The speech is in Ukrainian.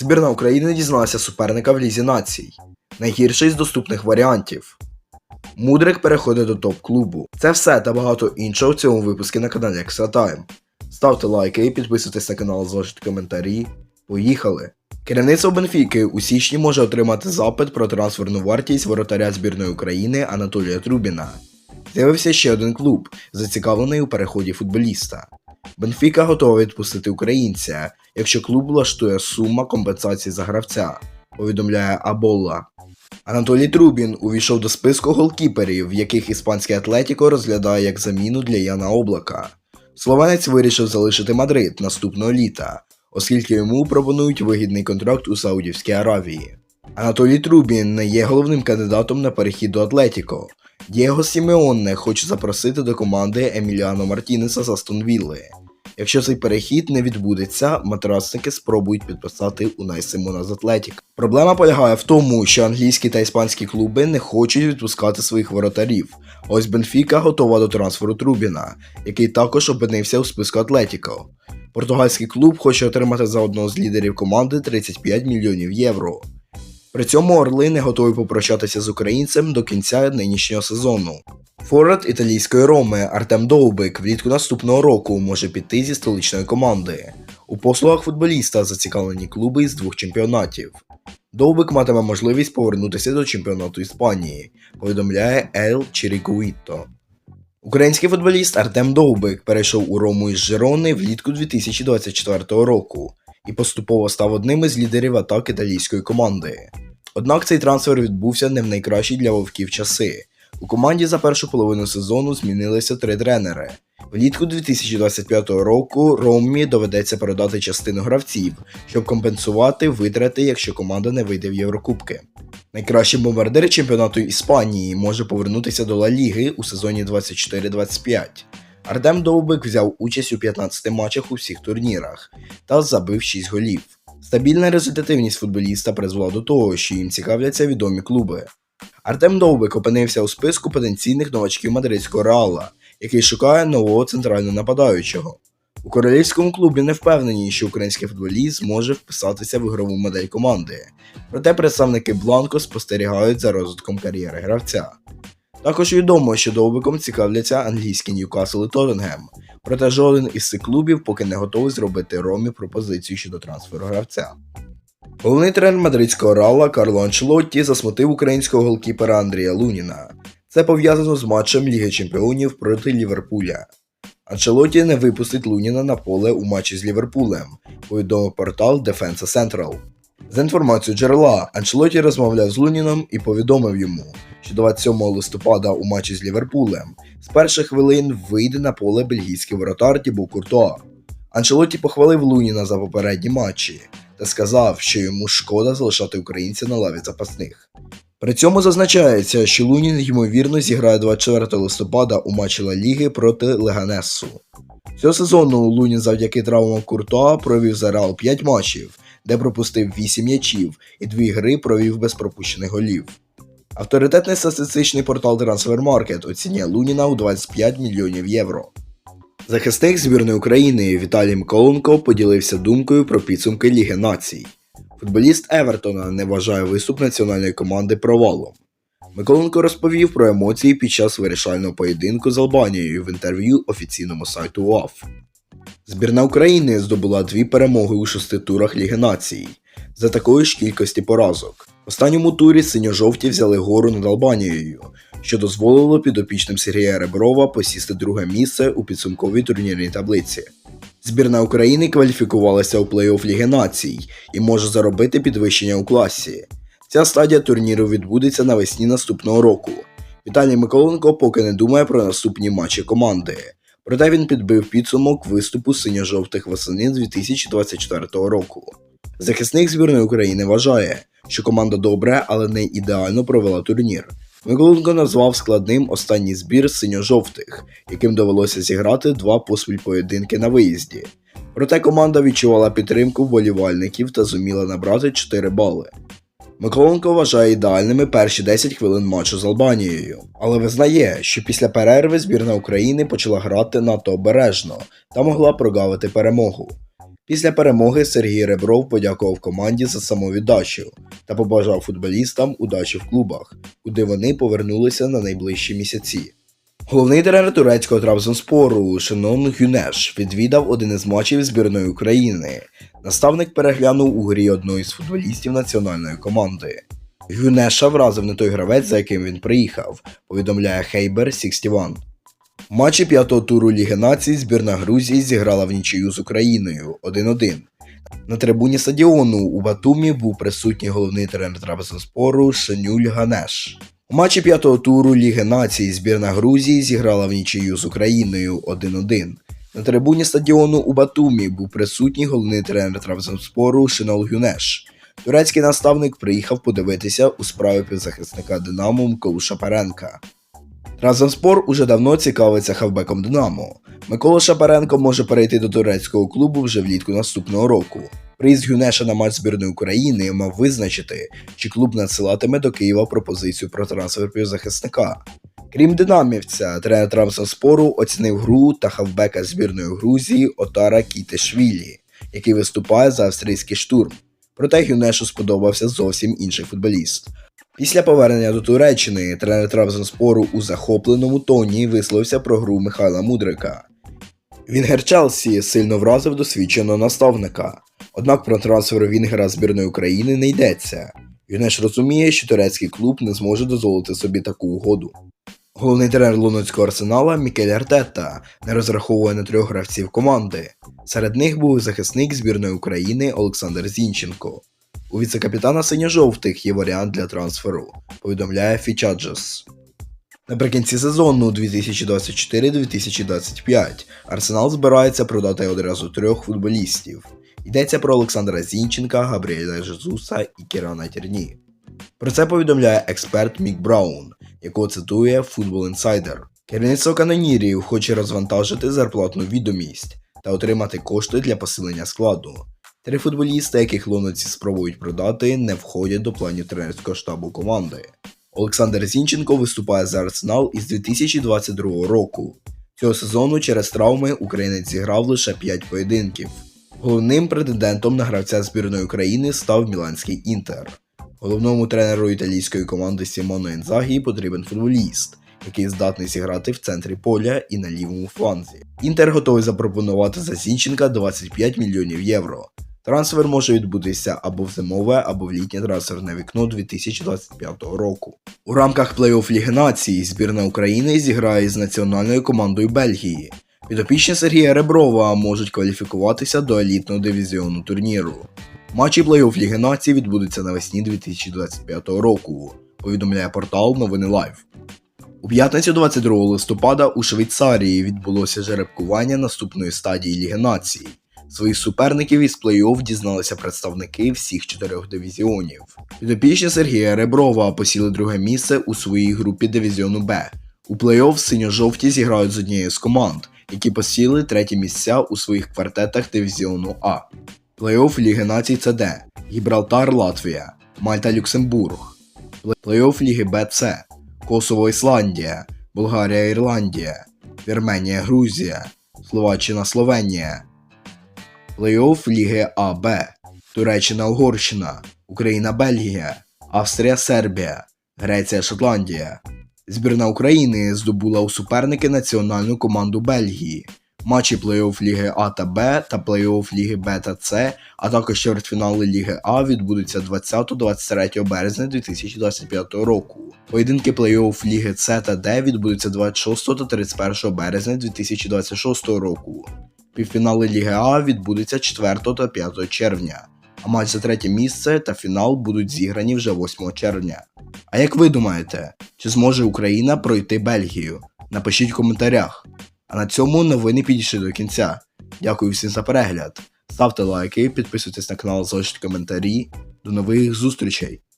Збірна України дізналася суперника в Лізі націй. Найгірший з доступних варіантів. Мудрик переходить до топ-клубу. Це все та багато іншого в цьому випуску на каналі Extra Time. Ставте лайки і підписуйтесь на канал, залиште коментарі. Поїхали! Керівництво Бенфіки у січні може отримати запит про трансферну вартість воротаря збірної України Анатолія Трубіна. З'явився ще один клуб, зацікавлений у переході футболіста. Бенфіка готова відпустити українця, якщо клуб влаштує сума компенсації за гравця, повідомляє Аболла. Анатолій Трубін увійшов до списку голкіперів, яких іспанське Атлетіко розглядає як заміну для Яна Облака. Словенець вирішив залишити Мадрид наступного літа, оскільки йому пропонують вигідний контракт у Саудівській Аравії. Анатолій Трубін не є головним кандидатом на перехід до Атлетіко. Дієго Сімеонне хоче запросити до команди Еміліано Мартінеса з Астон Вілли. Якщо цей перехід не відбудеться, матрасники спробують підписати Унай Симона з Атлетік. Проблема полягає в тому, що англійські та іспанські клуби не хочуть відпускати своїх воротарів. Ось Бенфіка готова до трансферу Трубіна, який також опинився у списку Атлетіко. Португальський клуб хоче отримати за одного з лідерів команди 35 мільйонів євро. При цьому Орли не готові попрощатися з українцем до кінця нинішнього сезону. Форвард італійської Роми Артем Довбик влітку наступного року може піти зі столичної команди. У послугах футболіста зацікавлені клуби із двох чемпіонатів. Довбик матиме можливість повернутися до чемпіонату Іспанії, повідомляє Ел Чірікуїто. Український футболіст Артем Довбик перейшов у Рому із Жирони влітку 2024 року і поступово став одним із лідерів атак італійської команди. Однак цей трансфер відбувся не в найкращі для вовків часи. У команді за першу половину сезону змінилися три тренери. Влітку 2025 року Роммі доведеться продати частину гравців, щоб компенсувати витрати, якщо команда не вийде в Єврокубки. Найкращий бомбардир чемпіонату Іспанії може повернутися до Ла Ліги у сезоні 24-25. Артем Довбик взяв участь у 15 матчах у всіх турнірах та забив 6 голів. Стабільна результативність футболіста призвела до того, що їм цікавляться відомі клуби. Артем Довбик опинився у списку потенційних новачків мадридського реала, який шукає нового центрального нападаючого. У королівському клубі не впевнені, що український футболіст зможе вписатися в ігрову модель команди, проте представники Бланко спостерігають за розвитком кар'єри гравця. Також відомо, що довбиком цікавляться англійські Ньюкасл і Тоттенгем, проте жоден із цих клубів поки не готовий зробити Ромі пропозицію щодо трансферу гравця. Головний тренер мадридського Рала Карло Анчелотті засмутив українського голкіпера Андрія Луніна. Це пов'язано з матчем Ліги Чемпіонів проти Ліверпуля. Анчелотті не випустить Луніна на поле у матчі з Ліверпулем, повідомив портал Defensa Central. За інформацією джерела, Анчелотті розмовляв з Луніном і повідомив йому, що 27 листопада у матчі з Ліверпулем з перших хвилин вийде на поле бельгійський воротар Тібу Куртуа. Анчелотті похвалив Луніна за попередні матчі та сказав, що йому шкода залишати українця на лаві запасних. При цьому зазначається, що Лунін ймовірно зіграє 24 листопада у матчі Ла Ліги проти Леганесу. Цього сезону Лунін завдяки травмам Куртуа провів за Реал 5 матчів, де пропустив 8 м'ячів і 2 гри провів без пропущених голів. Авторитетний статистичний портал Transfermarkt оцінює Луніна у 25 мільйонів євро. Захисник збірної України Віталій Миколенко поділився думкою про підсумки Ліги націй. Футболіст Евертона не вважає виступ національної команди провалом. Миколенко розповів про емоції під час вирішального поєдинку з Албанією в інтерв'ю офіційному сайту УАФ. Збірна України здобула дві перемоги у шести турах Ліги націй за такої ж кількості поразок. В останньому турі синьо-жовті взяли гору над Албанією, що дозволило підопічним Сергія Реброва посісти друге місце у підсумковій турнірній таблиці. Збірна України кваліфікувалася у плей-офф Ліги націй і може заробити підвищення у класі. Ця стадія турніру відбудеться навесні наступного року. Віталій Миколенко поки не думає про наступні матчі команди. Проте він підбив підсумок виступу синьо-жовтих восени 2024 року. Захисник збірної України вважає, що команда добре, але не ідеально провела турнір. Миколенко назвав складним останній збір синьо-жовтих, яким довелося зіграти два поспіль поєдинки на виїзді. Проте команда відчувала підтримку вболівальників та зуміла набрати 4 бали. Миколенко вважає ідеальними перші 10 хвилин матчу з Албанією, але визнає, що після перерви збірна України почала грати надто обережно та могла прогавити перемогу. Після перемоги Сергій Ребров подякував команді за самовіддачу та побажав футболістам удачі в клубах, куди вони повернулися на найближчі місяці. Головний тренер турецького Трабзонспору Шенон Гюнеш відвідав один із матчів збірної України. Наставник переглянув у грі одного із футболістів національної команди. Гюнеша вразив не той гравець, за яким він приїхав, повідомляє Хейбер 61. В матчі п'ятого туру Ліги Націй збірна Грузії зіграла в нічию з Україною 1-1. На трибуні стадіону у Батумі був присутній головний тренер Трабзонспору Шенюль Ганеш. У матчі п'ятого туру Ліги Націй збірна Грузії зіграла в нічию з Україною 1-1. На трибуні стадіону у Батумі був присутній головний тренер Трабзонспору Шинол Гюнеш. Турецький наставник приїхав подивитися у справі півзахисника Динамо Миколу Шапаренка. Трабзонспор уже давно цікавиться хавбеком Динамо. Микола Шапаренко може перейти до турецького клубу вже влітку наступного року. Приїзд Гюнеша на матч збірної України мав визначити, чи клуб надсилатиме до Києва пропозицію про трансфер півзахисника. Крім динамівця, тренер Трабзонспору оцінив гру та хавбека збірної Грузії Отара Кітешвілі, який виступає за австрійський штурм. Проте Гюнешу сподобався зовсім інший футболіст. Після повернення до Туреччини тренер Трабзонспору у захопленому тоні висловився про гру Михайла Мудрика. Вінгер Челсі сильно вразив досвідченого наставника, однак про трансфер Вінгера збірної України не йдеться. Юнеш розуміє, що турецький клуб не зможе дозволити собі таку угоду. Головний тренер лондонського арсенала Мікель Артетта не розраховує на трьох гравців команди. Серед них був захисник збірної України Олександр Зінченко. У віце-капітана синьо-жовтих є варіант для трансферу, повідомляє Фічаджес. Наприкінці сезону 2024-2025 Арсенал збирається продати одразу трьох футболістів. Йдеться про Олександра Зінченка, Габріеля Жезуса і Кірана Тірні. Про це повідомляє експерт Мік Браун, якого цитує Football Insider. Керівництво канонірів хоче розвантажити зарплатну відомість та отримати кошти для посилення складу. Три футболісти, яких лондонці спробують продати, не входять до планів тренерського штабу команди. Олександр Зінченко виступає за Арсенал із 2022 року. Цього сезону через травми українець зіграв лише 5 поєдинків. Головним претендентом на гравця збірної України став Міланський Інтер. Головному тренеру італійської команди Сімоно Інзагі потрібен футболіст, який здатний зіграти в центрі поля і на лівому фланзі. Інтер готовий запропонувати за Зінченка 25 мільйонів євро. Трансфер може відбутися або в зимове, або в літнє трансферне вікно 2025 року. У рамках плей-офф Ліги Націй збірна України зіграє з національною командою Бельгії. Підопічні Сергія Реброва можуть кваліфікуватися до елітного дивізіону турніру. Матчі плей-офф Ліги Націй відбудуться навесні 2025 року, повідомляє портал Новини Лайв. У п'ятницю 22 листопада у Швейцарії відбулося жеребкування наступної стадії Ліги Націй. Своїх суперників із плей-офф дізналися представники всіх чотирьох дивізіонів. Підопічні Сергія Реброва посіли друге місце у своїй групі дивізіону Б. У плей-офф синьо-жовті зіграють з однією з команд, які посіли треті місця у своїх квартетах дивізіону А. Плей-офф Ліги Націй це Д. Гібралтар Латвія, Мальта Люксембург. Плей-офф Ліги Б Косово Ісландія, Болгарія Ірландія, Вірменія Грузія, Словаччина Словенія. Плей-офф Ліги АБ, Туреччина Угорщина, Україна Бельгія, Австрія Сербія, Греція Шотландія. Збірна України здобула у суперники національну команду Бельгії. Матчі плей-офф Ліги А та Б та плей-офф Ліги Б та С, а також чвертьфінали Ліги А відбудуться 20-23 березня 2025 року. Поєдинки плей-офф Ліги С та Д відбудуться 26 та 31 березня 2026 року. Півфінали Ліги А відбудуться 4 та 5 червня, а матч за третє місце та фінал будуть зіграні вже 8 червня. А як ви думаєте, чи зможе Україна пройти Бельгію? Напишіть в коментарях. А на цьому новини підійшли до кінця. Дякую всім за перегляд. Ставте лайки, підписуйтесь на канал, залишіть коментарі. До нових зустрічей!